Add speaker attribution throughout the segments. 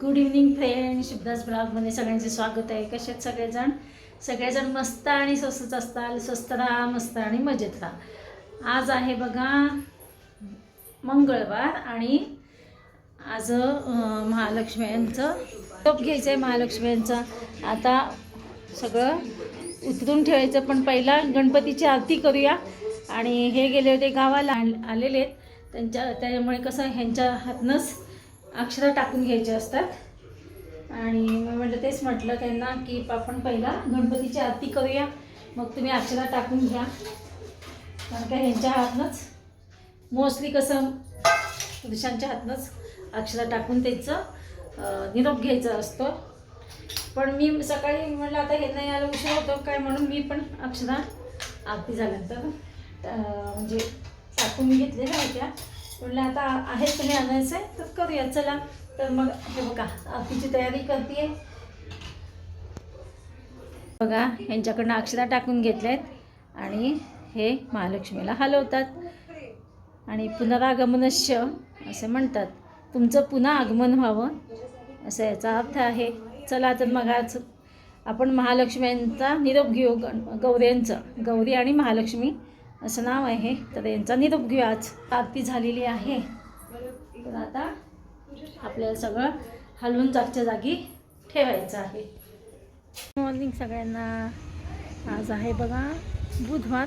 Speaker 1: Good evening friend Shivdas ब्लॉगमध्ये सगळ्यांचे स्वागत आहे. कशात सगळेजण? सगळेजण मस्त आणि स्वस्तच असताल. स्वस्त राहा मस्त आणि मजेत राहा. आज आहे बघा मंगळवार आणि आज महालक्ष्मी यांचं टोप घ्यायचं आहे महालक्ष्मी यांचा आता सगळं उतरून ठेवायचं पण पहिला गणपतीची आरती करूया. आणि हे गेले होते गावाला आलेले आहेत त्यांच्या त्याच्यामुळे कसं ह्यांच्या हातनंच अक्षरं टाकून घ्यायचे असतात. आणि मी म्हटलं तेच म्हटलं त्यांना की आपण पहिला गणपतीची आरती करूया. मग तुम्ही अक्षरा टाकून घ्या. कारण का ह्यांच्या हातनंच मोस्टली कसं पुरुषांच्या हातनंच अक्षरा टाकून त्याचं निरोप घ्यायचा असतो. पण मी सकाळी म्हटलं आता हे नाही आलं उशीर होतो काय? म्हणून मी पण अक्षरा आरती झाल्यानंतर म्हणजे टाकून घेतलेल्या होत्या. म्हटलं आता आहे तुम्ही आणायचं आहे तर करूया चला. तर मग हे बघा आरतीची तयारी करते बघा यांच्याकडनं अक्षरा टाकून घेतल्यात आणि हे महालक्ष्मीला हलवतात. आणि पुनरागमनश्य असे म्हणतात. तुमचं पुन्हा आगमन व्हावं असं याचा अर्थ आहे. चला तर मग आज आपण महालक्ष्म्यांचा निरोप घेऊ गण गौऱ्यांचं गौरी आणि महालक्ष्मी. असं नाव आहे. तर यांचा निरोप घेऊ आज आरती झालेली आहे. तर आता आपल्याला सगळं हलवून जागच्या जागी ठेवायचं आहे. मॉर्निंग सगळ्यांना. आज आहे बघा बुधवार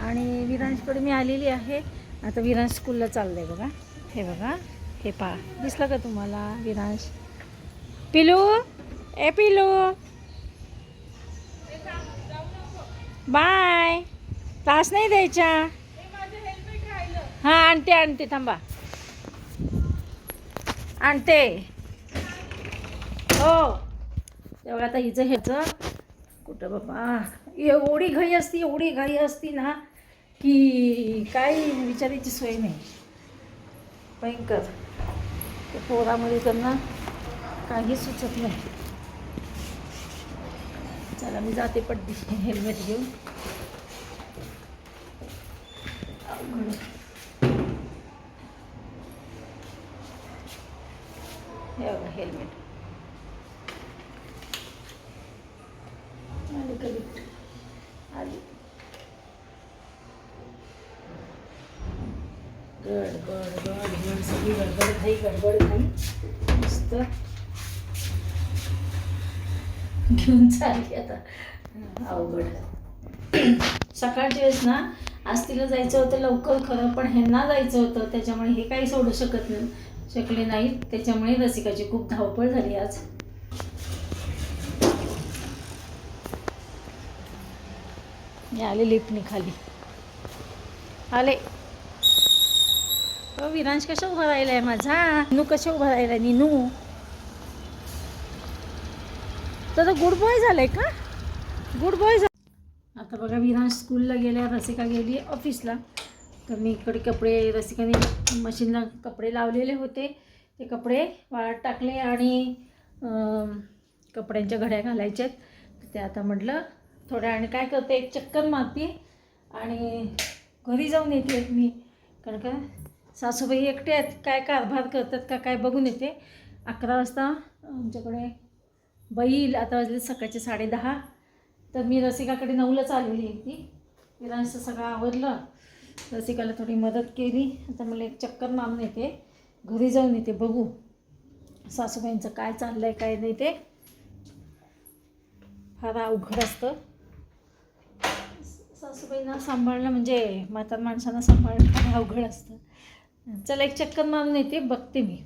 Speaker 1: आणि विरांशकडे मी आलेली आहे. आता विरांश स्कूलला चाललं आहे बघा. हे बघा. हे पहा. दिसलं का तुम्हाला विरांश? पिलू? ए पिलू? बाय. तास नाही द्यायच्या हां आणते आणते थांबा. आणते. हो. तेव्हा आता हिचं ह्याचं. कुठं बाबा? एवढी घाई असती एवढी घाई असती ना की काही विचारायची सोय नाही. भयंकर. पोरामध्ये त्यांना काही सुचत नाही. चला मी जाते पडदी हेल्मेट घेऊन अवघड आहे. हे बघा हेल्मेट आली का lift? गड गडबड गडबड सगळी गडबड घाई गडबड घाई मस्त. घेऊन चालली आता. अवघड सकाळच्या वेळेस ना आज तिला जायचं होतं लवकर खरं पण ह्यांना जायचं होतं त्याच्यामुळे हे काही सोडू शकत नाही शकले नाही त्याच्यामुळे रसिकाची खूप धावपळ झाली आज. मी आले लिफ्टने खाली. आले. हो विरांश कशा उभा राहिलाय माझा? निनू कशा उभा राहिलाय निनू? तर गुड बॉय झालाय का? गुड बॉय आता बघा विरांश स्कूलला गेल्या रसिका गेली ऑफिसला तर मी इकडे कपडे रसिकाने मशीनला कपडे लावलेले होते. ते कपडे वाळत टाकले आणि कपड्यांच्या घड्या घालायच्या आहेत ते आता म्हटलं थोड्या आणि काय करते एक चक्कर मारते आणि घरी जाऊन येते मी. कारण का सासूबाई एकटे आहेत काय कारभार करतात का काय बघून येते. अकरा वाजता आमच्याकडे बैल आता वाजले सकाळचे साडेदहा. तर मी रसिकाकडे नऊलाच आलेली आहे ती. विरांचं सगळं आवरलं. रसिकाला थोडी मदत केली. आता मला एक चक्कर मारून येते. घरी जाऊन येते. बघू. सासूबाईंचं काय चाललं आहे काय नाही ते. फार अवघड असतं. सासूबाईंना सांभाळणं म्हणजे म्हातार माणसांना सांभाळणं फार अवघड असतं. चला एक चक्कर मारून येते. बघते मी.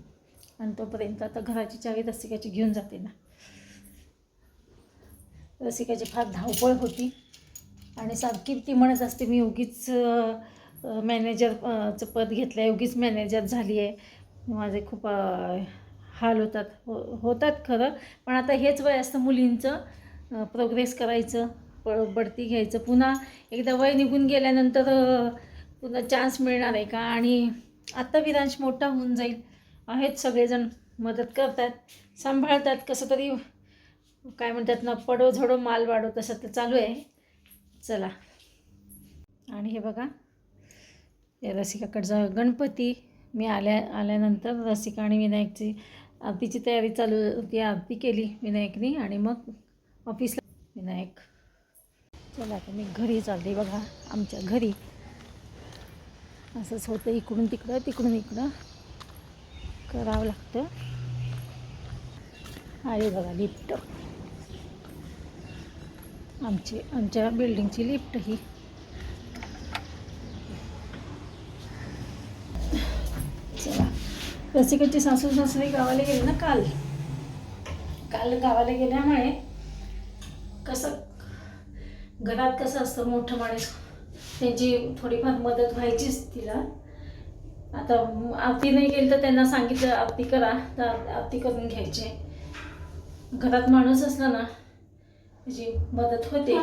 Speaker 1: आणि तोपर्यंत आता घराची चावी रसिकाची घेऊन जाते ना. रसिकाची फार धावपळ होती. आणि सारखी ती म्हणत असते मी उगीच मॅनेजरचं पद घेतलं आहे उगीच मॅनेजर झाली आहे माझे खूप हाल होतात. हो होतात खरं पण आता हेच वय असतं मुलींचं प्रोग्रेस करायचं प बढती घ्यायचं. पुन्हा एकदा वय निघून गेल्यानंतर पुन्हा चान्स मिळणार आहे का? आणि आत्ता विरांश मोठा होऊन जाईल. आहेत सगळेजण मदत करतात सांभाळतात. कसं तरी काय म्हणतात ना पडो झडो माल वाढो तसं तर चालू आहे. चला. आणि हे बघा या रसिकाकडचा गणपती. मी आल्या आल्यानंतर रसिका आणि विनायकची आरतीची तयारी चालू होती आरती केली विनायकनी आणि मग ऑफिसला विनायक. चला आता मी घरी चालली बघा आमच्या घरी. असंच होतं इकडून तिकडं तिकडून इकडं. करावं लागतं. आहे बघा लिफ्ट. आमची आमच्या बिल्डिंगची लिफ्ट ही. चला. रसिकाची सासू सासरे गावाला गेले ना काल? काल गावाला गेल्यामुळे कसं घरात कसं असतं मोठं माणूस? त्यांची थोडीफार मदत व्हायचीच तिला. आता आरती नाही गेली तर त्यांना सांगितलं आरती करा तर आरती करून घ्यायची. घरात माणूस असला ना त्याची मदत होते.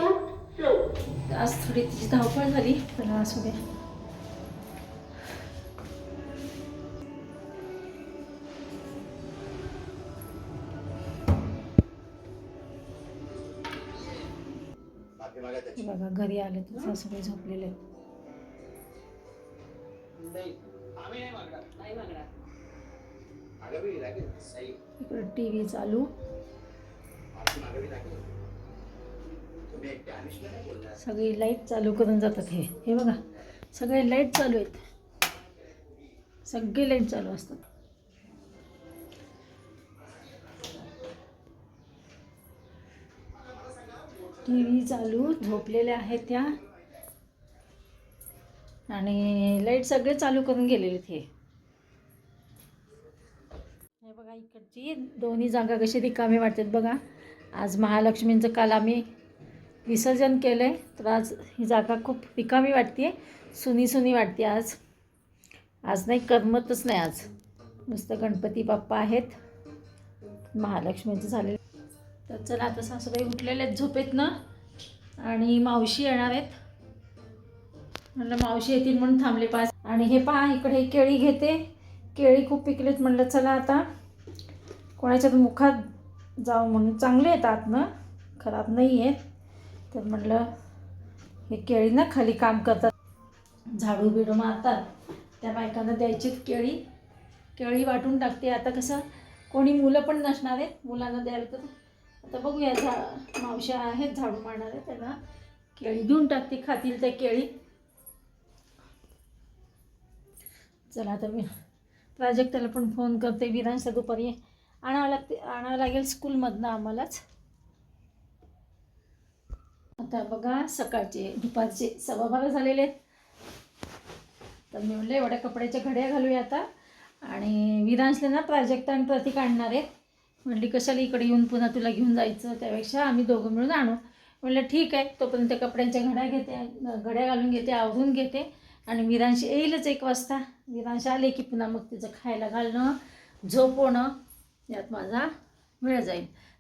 Speaker 1: आज थोडी तिची धावपळ झाली पण असू हे बघा घरी आले तर सासूबाई झोपलेले आहेत. इकडे टी व्ही चालू. सगळी लाइट चालू करून जातात हे. हे बघा सगळे लाइट चालू आहेत. सगळे लाइट चालू असतात. टी व्ही चालू झोपलेल्या आहेत त्या. आणि लाइट सगळे चालू करून गेलेले हे. हे बघा इकडची दोन्ही जागा कशी रिकामी वाटतात बघा. आज महालक्ष्मींचं काल आम्ही विसर्जन केलं आहे तर आज ही जागा खूप रिकामी वाटते सुनी सुनी वाटते आज. आज नाही करमतच नाही आज. नुसतं गणपती बाप्पा आहेत. महालक्ष्मीचं झालेलं. तर चला आता सासूबाई उठलेले आहेत झोपेत ना आणि मावशी येणार आहेत. म्हणलं मावशी येतील म्हणून थांबले पाच. आणि हे पहा इकडे केळी घेते. केळी खूप पिकलेत म्हणलं चला आता. कोणाच्या मुखात जाऊ म्हणून. चांगले येतात ना खराब नाही आहेत तर म्हटलं हे केळी ना खाली काम करतात. झाडू बिडू मारतात. त्या बायकांना द्यायची केळी. केळी वाटून टाकते. आता कसं कोणी मुलं पण नसणार आहेत. मुलांना द्यायला तर आता बघूया झा मावशा आहेत झाडू मारणार त्यांना केळी देऊन टाकते खातील त्या केळी. चला आता मी प्राजक्ताला पण फोन करते. विरांचा दुपारी आणावं लागते आणावं लागेल स्कूलमधनं आम्हालाच. आता बघा सकाळचे दुपारचे सव्वा बारा झालेले आहेत. तर मी म्हणलं एवढ्या कपड्याच्या घड्या घालूया आता. आणि विरांशला ना प्राजक्ता आणि प्रतीक आणणार आहेत. म्हणली कशाला इकडे येऊन पुन्हा तुला घेऊन जायचं? त्यापेक्षा आम्ही दोघं मिळून आणू. म्हणलं ठीक आहे. तोपर्यंत कपड्यांच्या घड्या घेते घड्या घालून घेते आवरून घेते. आणि विरांश येईलच एक वाजता. विरांश आले की पुन्हा मग तिचं खायला घालणं झोपवणं यात माझा वेळ जाईल.